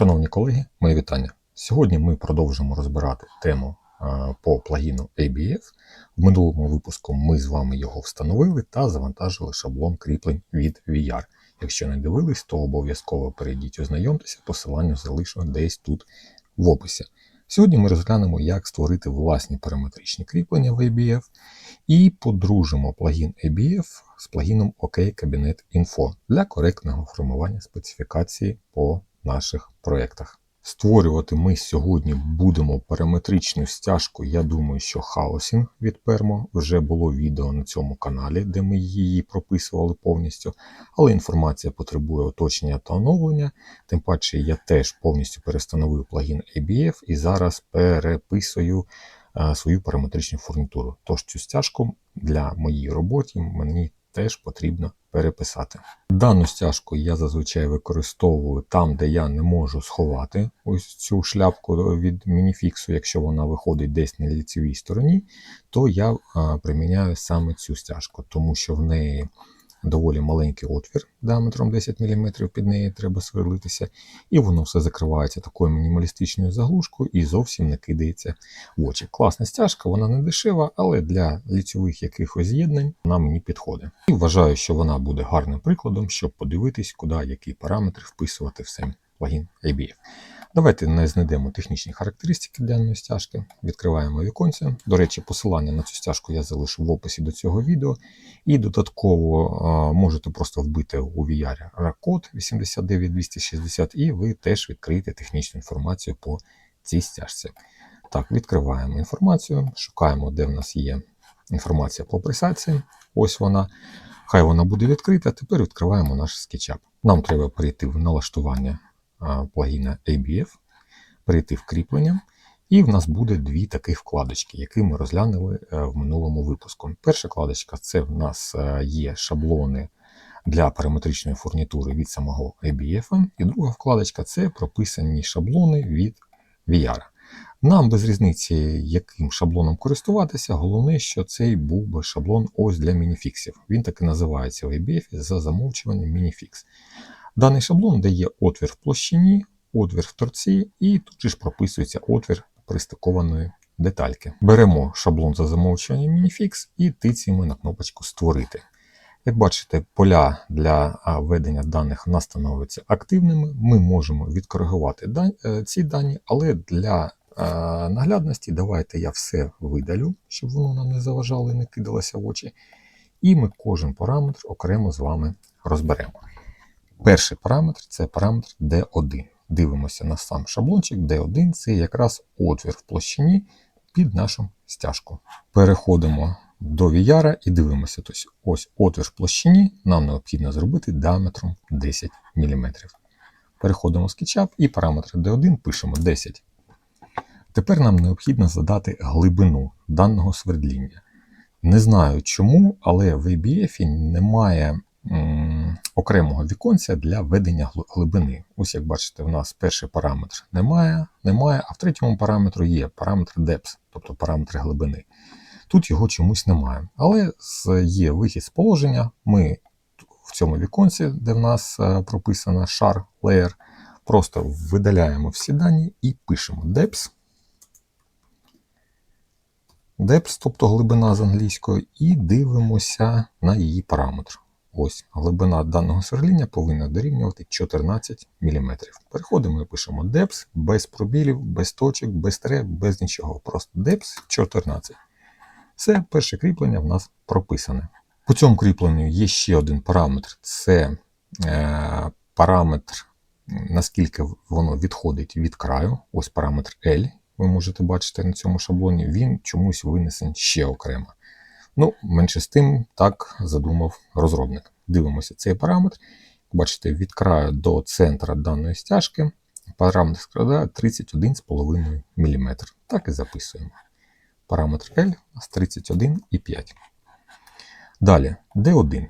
Шановні колеги, мої вітання. Сьогодні ми продовжимо розбирати тему по плагіну ABF. В минулому випуску ми з вами його встановили та завантажили шаблон кріплень від VR. Якщо не дивились, то обов'язково перейдіть, ознайомтеся, посилання залишу десь тут в описі. Сьогодні ми розглянемо, як створити власні параметричні кріплення в ABF і подружимо плагін ABF з плагіном OK Cabinet Info для коректного формування специфікації по наших проєктах. Створювати ми сьогодні будемо параметричну стяжку. Я думаю, що хаосінг від Permo. Вже було відео на цьому каналі, де ми її прописували повністю. Але інформація потребує уточнення та оновлення. Тим паче я теж повністю перестановив плагін ABF і зараз переписую свою параметричну фурнітуру. Тож цю стяжку для моєї роботи мені теж потрібно переписати. Дану стяжку я зазвичай використовую там, де я не можу сховати ось цю шляпку від мініфіксу, якщо вона виходить десь на ліцевій стороні, то я приміняю саме цю стяжку, тому що в неї доволі маленький отвір діаметром 10 мм, під неї треба сверлитися, і воно все закривається такою мінімалістичною заглушкою і зовсім не кидається в очі. Класна стяжка, вона не дешева, але для ліцьових якихось з'єднань вона мені підходить. І вважаю, що вона буде гарним прикладом, щоб подивитись, куди які параметри вписувати в сам плагін ABF. Давайте не знайдемо технічні характеристики даної стяжки. Відкриваємо віконце. До речі, посилання на цю стяжку я залишу в описі до цього відео. І додатково можете просто вбити у VR код 89260, і ви теж відкриєте технічну інформацію по цій стяжці. Так, відкриваємо інформацію, шукаємо, де в нас є інформація по пресації. Ось вона. Хай вона буде відкрита. Тепер відкриваємо наш SketchUp. Нам треба перейти в налаштування плагіна ABF, перейти в кріплення, і в нас буде дві таких вкладочки, які ми розглянули в минулому випуску. Перша вкладочка це в нас є шаблони для параметричної фурнітури від самого ABF, і друга вкладочка це прописані шаблони від VR. Нам без різниці, яким шаблоном користуватися, головне, що цей був би шаблон ось для мініфіксів. Він так і називається в ABF за замовчуванням мініфікс. Даний шаблон дає отвір в площині, отвір в торці, і тут же ж прописується отвір пристикованої детальки. Беремо шаблон за замовчуванням Minifix і тицяємо на кнопочку Створити. Як бачите, поля для ведення даних у нас становляться активними. Ми можемо відкоригувати ці дані, але для наглядності давайте я все видалю, щоб воно нам не заважало і не кидалося в очі. І ми кожен параметр окремо з вами розберемо. Перший параметр це параметр D1. Дивимося на сам шаблончик. D1 це якраз отвір в площині під нашу стяжку. Переходимо до VR і дивимося. Тобто Ось отвір в площині нам необхідно зробити діаметром 10 мм. Переходимо в SketchUp і параметр D1 пишемо 10. Тепер нам необхідно задати глибину даного свердління. Не знаю чому, але в ABF немає окремого віконця для ведення глибини. Ось як бачите, в нас перший параметр немає, немає, а в третьому параметру є параметр depth, тобто параметр глибини. Тут його чомусь немає. Але є вихід з положення. Ми в цьому віконці, де в нас е, прописано шар layer, просто видаляємо всі дані і пишемо depth. Depth, тобто глибина з англійської, і дивимося на її параметр. Ось глибина даного сверління повинна дорівнювати 14 мм. Переходимо і пишемо Depth без пробілів, без точок, без треб, без нічого. Просто Depth 14. Все, перше кріплення в нас прописане. По цьому кріпленню є ще один параметр це е, параметр, наскільки воно відходить від краю. Ось параметр L. Ви можете бачити на цьому шаблоні, він чомусь винесен ще окремо. Ну, менше з тим, так задумав розробник. Дивимося цей параметр. Бачите, від краю до центра даної стяжки параметр складає 31,5 мм. Так і записуємо. Параметр L нас 31,5. Далі, D1.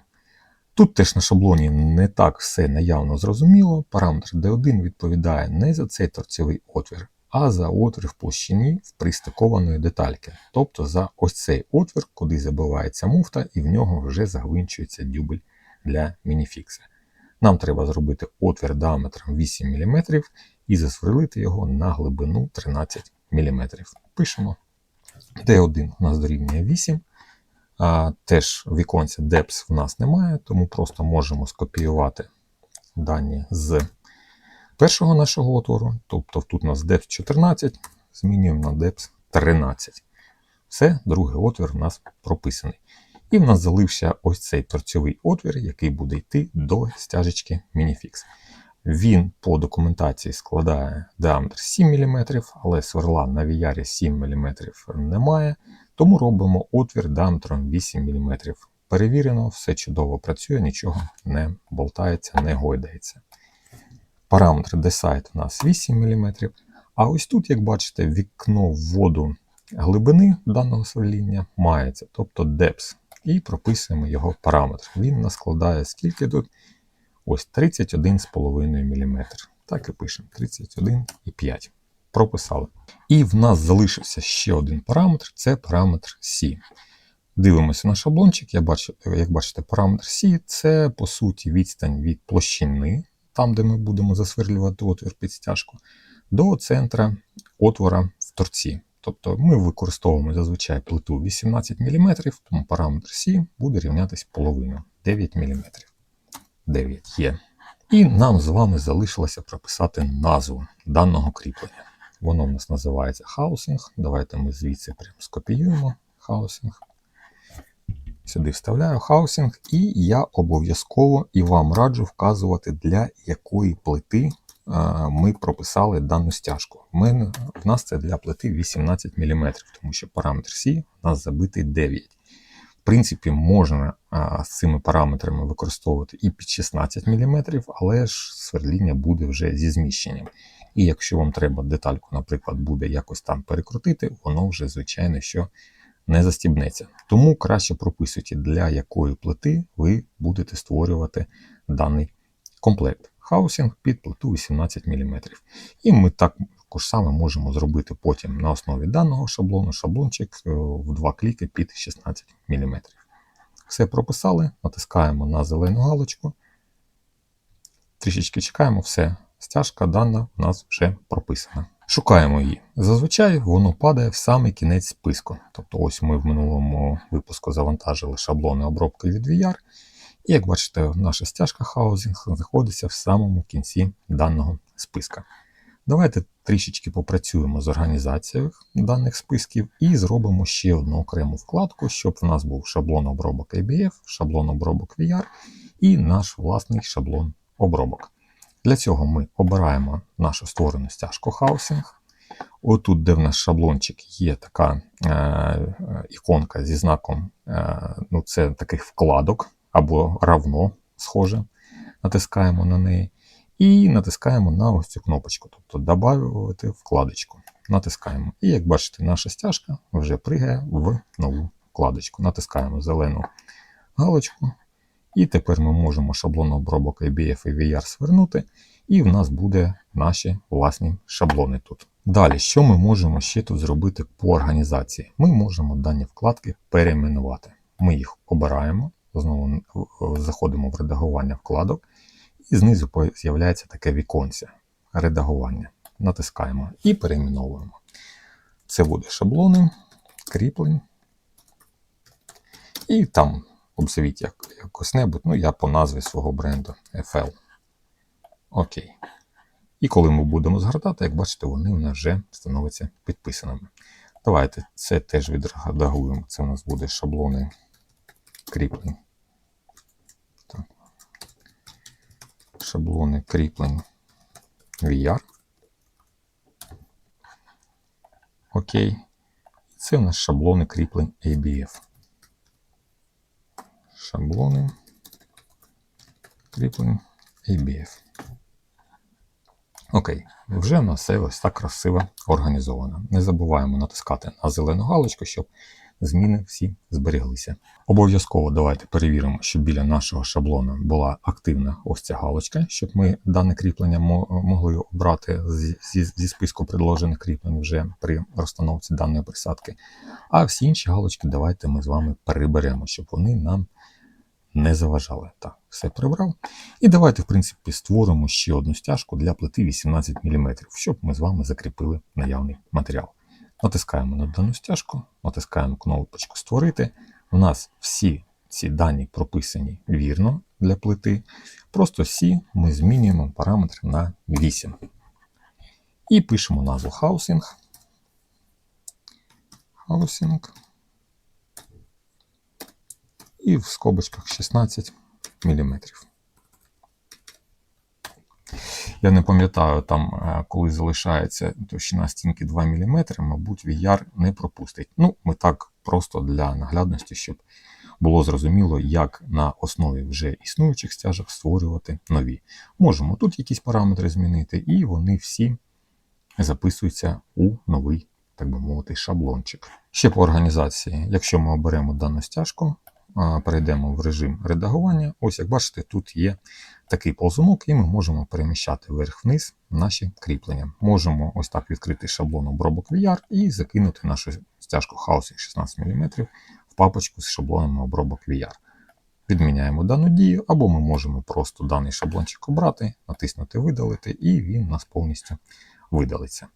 Тут теж на шаблоні не так все наявно зрозуміло. Параметр D1 відповідає не за цей торцевий отвір, а за отвір в площині в пристикованої детальки. Тобто за ось цей отвір, куди забивається муфта, і в нього вже загвинчується дюбель для мініфікса. Нам треба зробити отвір діаметром 8 мм, і засверлити його на глибину 13 мм. Пишемо. D1 у нас дорівнює 8. А, теж віконця Depth в нас немає, тому просто можемо скопіювати дані з першого нашого отвору. Тобто тут у нас Depth 14, змінюємо на Depth 13. Все, другий отвір у нас прописаний. І в нас залився ось цей торцьовий отвір, який буде йти до стяжечки Minifix. Він по документації складає діаметр 7 мм, але сверла на VR 7 мм немає, тому робимо отвір діаметром 8 мм. Перевірено, все чудово працює, нічого не болтається, не гойдається. Параметр Decide у нас 8 мм. А ось тут, як бачите, вікно вводу глибини даного сверління мається, тобто Depth. І прописуємо його параметр. Він нас складає скільки тут? Ось 31,5 мм. Так і пишемо 31,5. Прописали. І в нас залишився ще один параметр це параметр C. Дивимося на шаблончик. Я бачу, як бачите, параметр C це по суті відстань від площини, там, де ми будемо засверлювати отвір під стяжку, до центра отвора в торці. Тобто ми використовуємо зазвичай плиту 18 мм, тому параметр C буде рівнятися половину 9 мм. 9 є. І нам з вами залишилося прописати назву даного кріплення. Воно в нас називається хаусинг. Давайте ми звідси прям скопіюємо хаусинг. Сюди вставляю хаусинг, і я обов'язково і вам раджу вказувати, для якої плити ми прописали дану стяжку. В, нас це для плити 18 мм, тому що параметр C у нас забитий 9 В принципі, можна а, з цими параметрами використовувати і під 16 мм, але ж сверління буде вже зі зміщенням. І якщо вам треба детальку, наприклад, буде якось там перекрутити, воно вже, звичайно, що не застібнеться. Тому краще прописуйте, для якої плити ви будете створювати даний комплект. Хаусінг під плиту 18 мм. І ми також саме можемо зробити потім на основі даного шаблону шаблончик е, в два кліки під 16 мм. Все прописали, натискаємо на зелену галочку. Трішечки чекаємо, все. Стяжка дана у нас вже прописана. Шукаємо її. Зазвичай воно падає в самий кінець списку. Тобто, ось ми в минулому випуску завантажили шаблони обробки від VR. І як бачите, наша стяжка хаузінг знаходиться в самому кінці даного списка. Давайте трішечки попрацюємо з організацією даних списків і зробимо ще одну окрему вкладку, щоб в нас був шаблон обробок ABF, шаблон обробок VR і наш власний шаблон обробок. Для цього ми обираємо нашу створену стяжку хаусинг. Отут, де в нас шаблончик, є така е, іконка зі знаком, е, ну це таких вкладок або равно схоже. Натискаємо на неї. І натискаємо на ось цю кнопочку, тобто додати вкладочку. Натискаємо. І як бачите, наша стяжка вже пригає в нову вкладочку. Натискаємо зелену галочку. І тепер ми можемо шаблон обробок ABF і VR свернути, і в нас буде наші власні шаблони тут. Далі, що ми можемо ще тут зробити по організації? Ми можемо дані вкладки перейменувати. Ми їх обираємо, знову заходимо в редагування вкладок, і знизу з'являється таке віконце редагування. Натискаємо і перейменовуємо. Це буде шаблони, кріплень. І там обзовіть як, якось небудь, ну я по назві свого бренду FL. Окей. І коли ми будемо згортати, як бачите, вони в нас вже становляться підписаними. Давайте це теж відредагуємо. Це у нас буде шаблони кріплень. Так. Шаблони кріплень VR. Окей. Це у нас шаблони кріплень ABF шаблони, кріплень ABF. Окей, вже в нас все ось так красиво організовано. Не забуваємо натискати на зелену галочку, щоб зміни всі зберіглися. Обов'язково давайте перевіримо, щоб біля нашого шаблону була активна ось ця галочка, щоб ми дане кріплення могли обрати зі, зі списку предложених кріплень вже при розстановці даної присадки. А всі інші галочки давайте ми з вами переберемо, щоб вони нам не заважали. Так, все прибрав. І давайте, в принципі, створимо ще одну стяжку для плити 18 мм, щоб ми з вами закріпили наявний матеріал. Натискаємо на дану стяжку, натискаємо кнопочку Створити. У нас всі ці дані прописані вірно для плити. Просто всі ми змінюємо параметри на 8. І пишемо назву хаусинг. Хаусинг. І в скобочках 16 мм. Я не пам'ятаю, там, е, коли залишається товщина стінки 2 мм, мабуть, VR не пропустить. Ну, ми так просто для наглядності, щоб було зрозуміло, як на основі вже існуючих стяжок створювати нові. Можемо тут якісь параметри змінити, і вони всі записуються у новий, так би мовити, шаблончик. Ще по організації, якщо ми оберемо дану стяжку, перейдемо в режим редагування. Ось, як бачите, тут є такий ползунок, і ми можемо переміщати вверх-вниз наші кріплення. Можемо ось так відкрити шаблон обробок VR і закинути нашу стяжку House 16 мм в папочку з шаблонами обробок VR. Відміняємо дану дію, або ми можемо просто даний шаблончик обрати, натиснути Видалити, і він у нас повністю видалиться.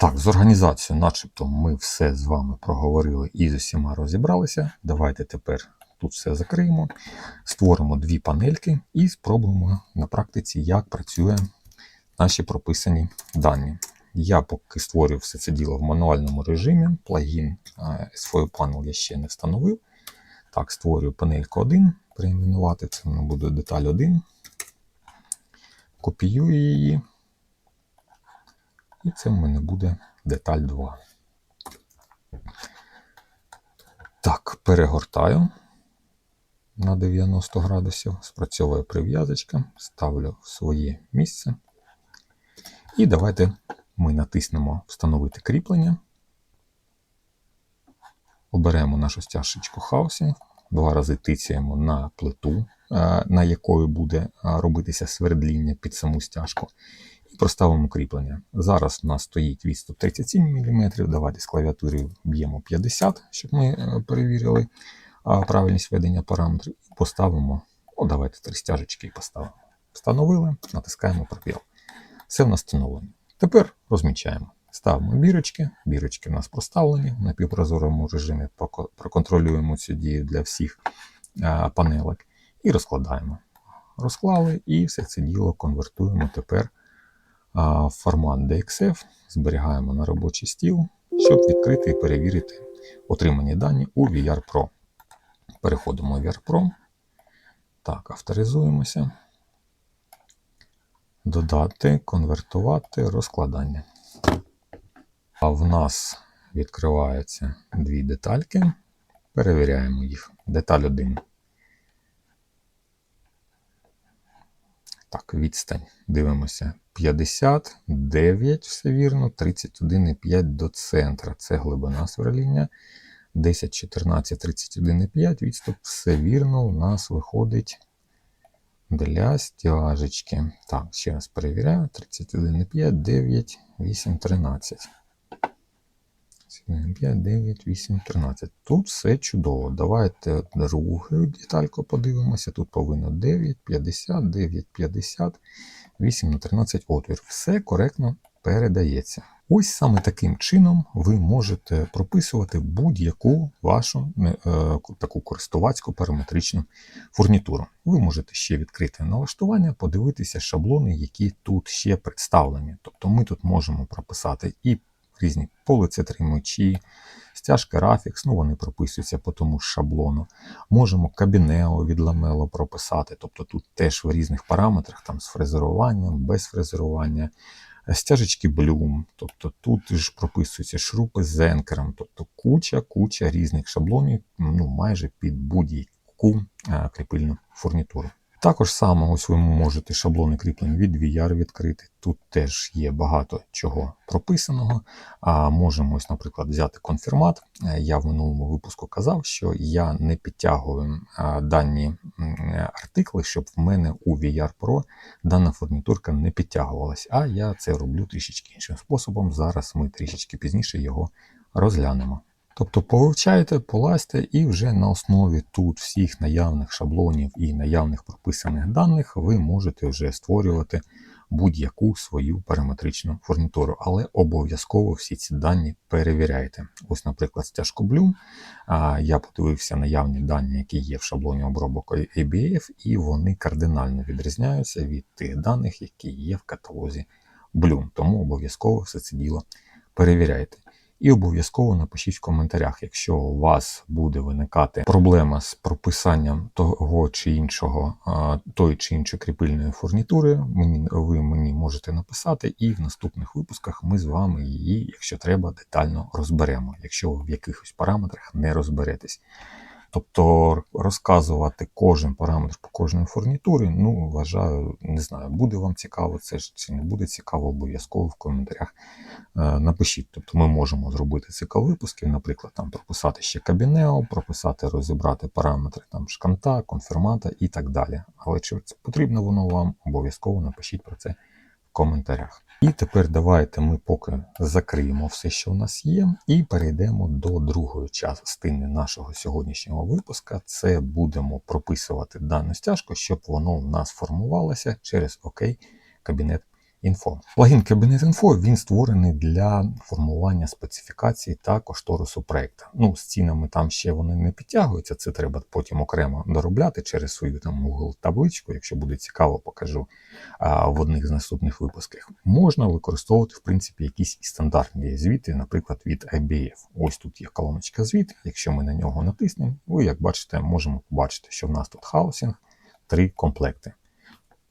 Так, з організацією, начебто, ми все з вами проговорили і з усіма розібралися. Давайте тепер тут все закриємо, створимо дві панельки і спробуємо на практиці, як працює наші прописані дані. Я поки створюю все це діло в мануальному режимі, плагін SFOI Panel я ще не встановив. Так, створюю панельку 1, перейменувати це буде деталь 1. Копіюю її. І це в мене буде деталь 2. Так, перегортаю на 90 градусів, спрацьовує прив'язочка, ставлю в своє місце. І давайте ми натиснемо Встановити кріплення. Оберемо нашу стяжечку хаусі, два рази тицяємо на плиту, е, на якої буде е, робитися свердління під саму стяжку. І проставимо кріплення. Зараз у нас стоїть від 137 мм. Давайте з клавіатури б'ємо 50, щоб ми е, перевірили правильність ведення параметрів. І поставимо, ну давайте три стяжечки і поставимо. Встановили, натискаємо пробіл. Все в нас встановлено. Тепер розмічаємо. Ставимо бірочки, бірочки в нас проставлені на півпрозорому режимі, проконтролюємо цю дію для всіх панелок і розкладаємо. Розклали і все це діло конвертуємо тепер в формат DXF, зберігаємо на робочий стіл, щоб відкрити і перевірити отримані дані у VR Pro. Переходимо в Pro. Так, авторизуємося. Додати, конвертувати, розкладання. А в нас відкриваються дві детальки. Перевіряємо їх. Деталь 1. Так, відстань. Дивимося. 59, все вірно, 31,5 до центра. Це глибина сверління. 10, 14, 31,5 відступ. Все вірно, у нас виходить для стяжечки. Так, ще раз перевіряю. 31,5, 9, 8, 13. 5, 9, 8, 13. Тут все чудово. Давайте другу детальку подивимося. Тут повинно 9, 50, 9, 50, 8 на 13 отвір. Все коректно передається. Ось саме таким чином ви можете прописувати будь-яку вашу е, таку користувацьку параметричну фурнітуру. Ви можете ще відкрити налаштування, подивитися шаблони, які тут ще представлені. Тобто ми тут можемо прописати і різні полицетримачі, стяжка Graphics, ну вони прописуються по тому ж шаблону. Можемо кабінео від ламело прописати, тобто тут теж в різних параметрах, там з фрезеруванням, без фрезерування. Стяжечки блюм. тобто тут ж прописуються шрупи з енкером, тобто куча-куча різних шаблонів, ну майже під будь-яку е, кріпильну фурнітуру. Також саме ось ви можете шаблони кріплень від VR відкрити. Тут теж є багато чого прописаного. А Можемо, ось, наприклад, взяти конфірмат. Е, я в минулому випуску казав, що я не підтягую дані артикли, щоб в мене у VR Pro дана фурнітурка не підтягувалась. А я це роблю трішечки іншим способом. Зараз ми трішечки пізніше його розглянемо. Тобто повивчайте, полазьте і вже на основі тут всіх наявних шаблонів і наявних прописаних даних ви можете вже створювати будь-яку свою параметричну фурнітуру, але обов'язково всі ці дані перевіряйте. Ось, наприклад, стяжку Bloom. Я подивився наявні дані, які є в шаблоні обробок ABF, і вони кардинально відрізняються від тих даних, які є в каталозі Bloom. Тому обов'язково все це діло перевіряйте. І обов'язково напишіть в коментарях, якщо у вас буде виникати проблема з прописанням того чи іншого, тої чи іншої кріпильної фурнітури, мені, ви мені можете написати, і в наступних випусках ми з вами її, якщо треба, детально розберемо, якщо ви в якихось параметрах не розберетесь. Тобто розказувати кожен параметр по кожній фурнітурі, ну, вважаю, не знаю, буде вам цікаво це ж чи не буде цікаво, обов'язково в коментарях е, напишіть. Тобто ми можемо зробити цикл випусків, наприклад, там прописати ще кабінео, прописати, розібрати параметри там шканта, конфірмата і так далі. Але чи це потрібно воно вам, обов'язково напишіть про це в коментарях. І тепер давайте ми поки закриємо все, що в нас є, і перейдемо до другої частини нашого сьогоднішнього випуска. Це будемо прописувати дану стяжку, щоб воно в нас формувалося через ОК кабінет інфо. Плагін Кабінет інфо він створений для формування специфікацій та кошторису проекту. Ну, з цінами там ще вони не підтягуються, це треба потім окремо доробляти через свою там Google табличку. Якщо буде цікаво, покажу а, в одних з наступних випусків. Можна використовувати, в принципі, якісь і стандартні звіти, наприклад, від IBF. Ось тут є колоночка звіт. Якщо ми на нього натиснемо, ви, як бачите, можемо побачити, що в нас тут хаусінг, три комплекти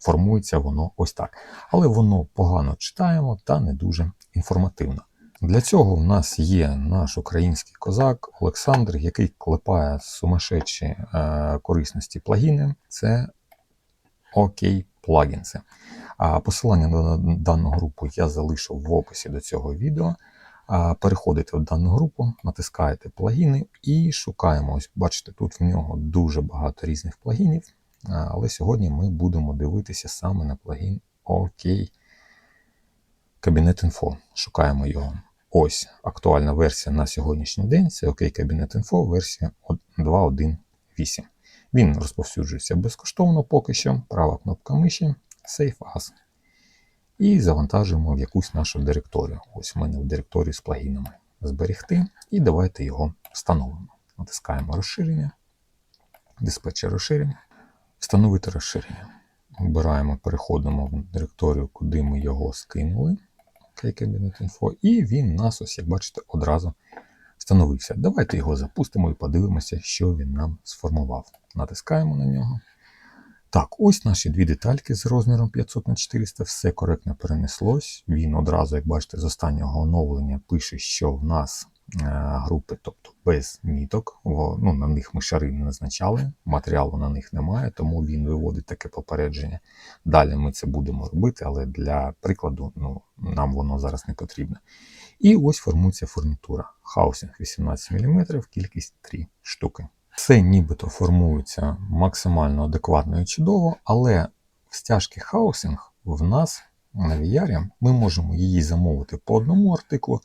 формується воно ось так. Але воно погано читаємо та не дуже інформативно. Для цього в нас є наш український козак Олександр, який клепає сумасшедші е, корисності плагіни. Це OK плагінси. А посилання на дану групу я залишу в описі до цього відео. Переходите в дану групу, натискаєте плагіни і шукаємо. Ось бачите, тут в нього дуже багато різних плагінів. Але сьогодні ми будемо дивитися саме на плагін OK Кабінет Інфо. Шукаємо його. Ось актуальна версія на сьогоднішній день це OK Кабінет Інфо версія 2.1.8. Він розповсюджується безкоштовно поки що. Права кнопка миші, Save As. І завантажуємо в якусь нашу директорію. Ось у мене в директорії з плагінами. Зберегти. І давайте його встановимо. Натискаємо розширення, диспетчер розширення. Встановити розширення. Обираємо, переходимо в директорію, куди ми його скинули. Інфо, і він нас, ось, як бачите, одразу встановився. Давайте його запустимо і подивимося, що він нам сформував. Натискаємо на нього. Так, ось наші дві детальки з розміром 500 на 400, все коректно перенеслось. Він одразу, як бачите, з останнього оновлення пише, що в нас групи, тобто без міток. Ну, На них ми шари не назначали, матеріалу на них немає, тому він виводить таке попередження. Далі ми це будемо робити, але для прикладу ну, нам воно зараз не потрібно. І ось формується фурнітура. Хаусінг 18 мм, кількість 3 штуки. Це нібито формується максимально адекватно і чудово, але в стяжки хаусінг в нас на VR ми можемо її замовити по одному артиклу.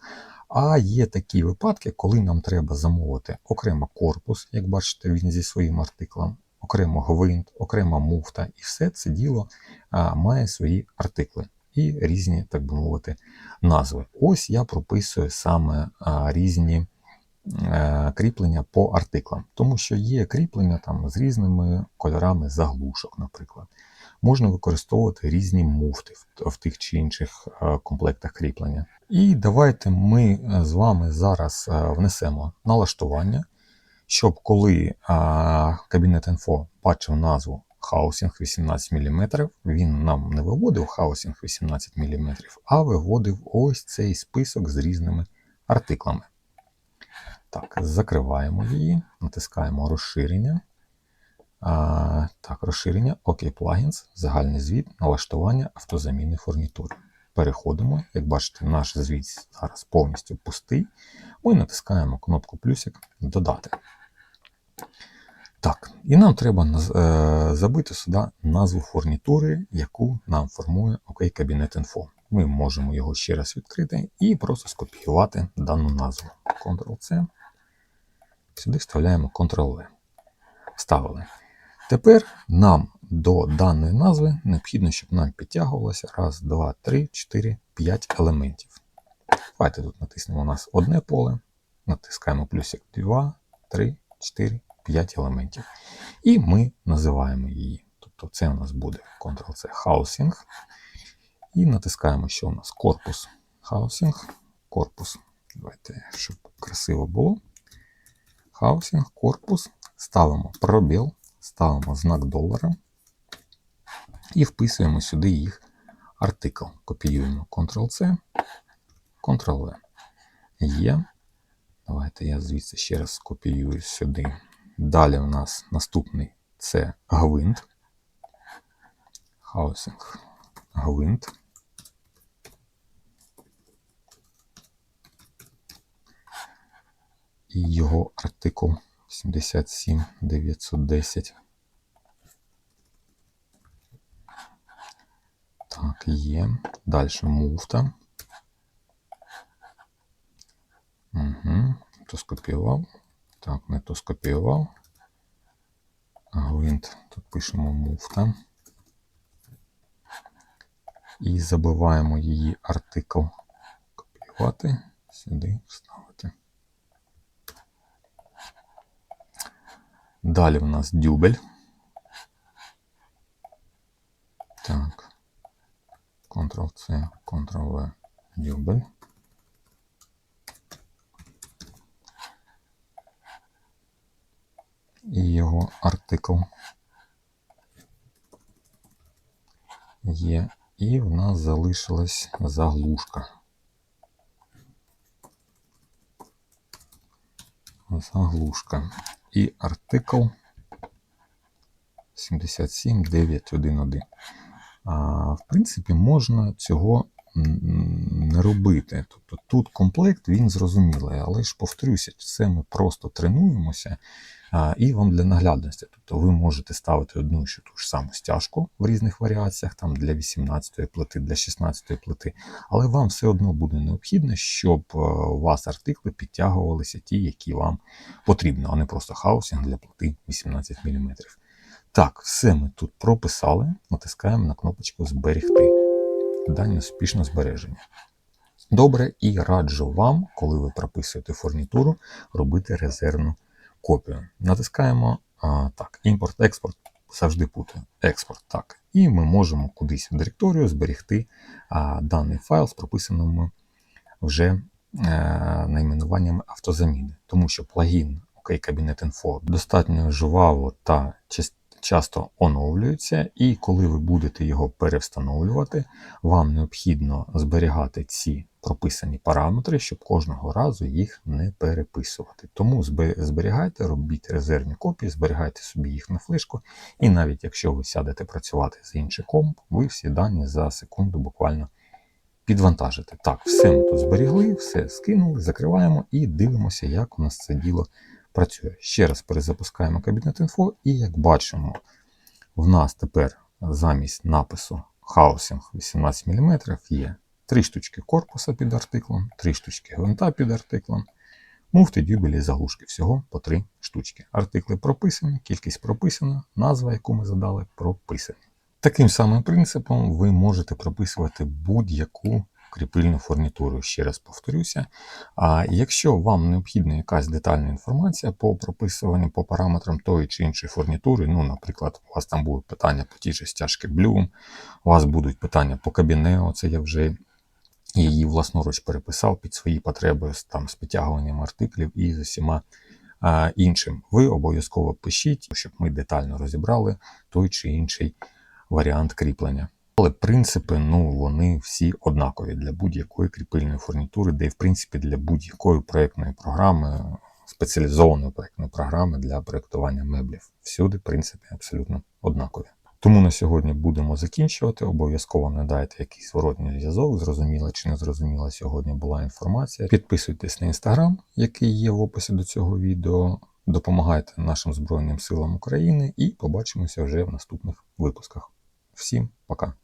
А є такі випадки, коли нам треба замовити окремо корпус, як бачите, він зі своїм артиклом, окремо гвинт, окрема муфта, і все це діло а, має свої артикли і різні, так би мовити, назви. Ось я прописую саме а, різні е, кріплення по артиклам, тому що є кріплення там з різними кольорами заглушок, наприклад. Можна використовувати різні муфти в тих чи інших е, комплектах кріплення. І давайте ми е, з вами зараз е, внесемо налаштування, щоб коли кабінет інфо бачив назву хаусінг 18 мм, він нам не виводив хаусінг 18 мм, а виводив ось цей список з різними артиклами. Так, Закриваємо її, натискаємо розширення. А, Так, розширення OK Plugins, загальний звіт, налаштування автозаміни фурнітури. Переходимо, як бачите, наш звіт зараз повністю пустий. Ми натискаємо кнопку плюсик Додати. Так, і нам треба е, забити сюди назву фурнітури, яку нам формує OK Кабінет Інфо. Ми можемо його ще раз відкрити і просто скопіювати дану назву. Ctrl-C. Сюди вставляємо Ctrl-V. Вставили. Тепер нам до даної назви необхідно, щоб нам підтягувалося раз, два, три, чотири, п'ять елементів. Давайте тут натиснемо у нас одне поле, натискаємо плюсик 2, 3, 4, 5 елементів. І ми називаємо її. Тобто це у нас буде Ctrl-C Housing. І натискаємо, що у нас корпус Housing, корпус. Давайте, щоб красиво було. Housing, корпус. Ставимо пробіл, ставимо знак долара і вписуємо сюди їх артикл. Копіюємо Ctrl-C, Ctrl-V. Є. Давайте я звідси ще раз скопіюю сюди. Далі у нас наступний це гвинт. Housing гвинт. І його артикул 77910. Так, є. Далі муфта. Угу. То скопіював. Так, не то скопіював. Гвинт. Тут пишемо муфта. І забиваємо її артикл. Копіювати, сюди вставити. Далі в нас дюбель. Так. Ctrl-C, Ctrl-V, дюбель. І його артикл є. І в нас залишилась заглушка. Заглушка. І артикл 77911. В принципі, можна цього не робити. Тобто тут комплект він зрозумілий, але ж повторюся, це ми просто тренуємося. А, І вам для наглядності. Тобто ви можете ставити одну і ту ж саму стяжку в різних варіаціях, там для 18-ї плити, для 16-ї плити, але вам все одно буде необхідно, щоб е, у вас артикли підтягувалися ті, які вам потрібно, а не просто хаусінг для плити 18 мм. Так, все ми тут прописали, натискаємо на кнопочку Зберегти. Дані успішно збережені. Добре, і раджу вам, коли ви прописуєте фурнітуру, робити резервну копію. Натискаємо а, так, імпорт, експорт, завжди путаю. Експорт. так. І ми можемо кудись в директорію зберегти а, даний файл з прописаними вже е, найменуваннями автозаміни. Тому що плагін Cabinet Info достатньо жваво та часто оновлюється, і коли ви будете його перевстановлювати, вам необхідно зберігати ці прописані параметри, щоб кожного разу їх не переписувати. Тому зберігайте, робіть резервні копії, зберігайте собі їх на флешку, і навіть якщо ви сядете працювати з інший комп, ви всі дані за секунду буквально підвантажите. Так, все ми тут зберігли, все скинули, закриваємо і дивимося, як у нас це діло працює. Ще раз перезапускаємо кабінет інфо, і як бачимо, в нас тепер замість напису хаусінг 18 мм є три штучки корпуса під артиклом, три штучки гвинта під артиклом, муфти, дюбелі, заглушки. Всього по три штучки. Артикли прописані, кількість прописана, назва, яку ми задали, прописані. Таким самим принципом ви можете прописувати будь-яку кріпильну фурнітуру, ще раз повторюся. А якщо вам необхідна якась детальна інформація по прописуванню по параметрам тої чи іншої фурнітури, ну, наприклад, у вас там будуть питання по тій же стяжки Bloom, у вас будуть питання по кабінео, це я вже її власноруч переписав під свої потреби там, з підтягуванням артиклів і з усіма а, іншим. Ви обов'язково пишіть, щоб ми детально розібрали той чи інший варіант кріплення. Але принципи, ну, вони всі однакові для будь-якої кріпильної фурнітури, де в принципі для будь-якої проєктної програми, спеціалізованої проєктної програми для проєктування меблів. Всюди принципи абсолютно однакові. Тому на сьогодні будемо закінчувати. Обов'язково надайте якийсь зворотній зв'язок, зрозуміла чи не зрозуміла сьогодні була інформація. Підписуйтесь на інстаграм, який є в описі до цього відео. Допомагайте нашим Збройним силам України і побачимося вже в наступних випусках. Всім пока!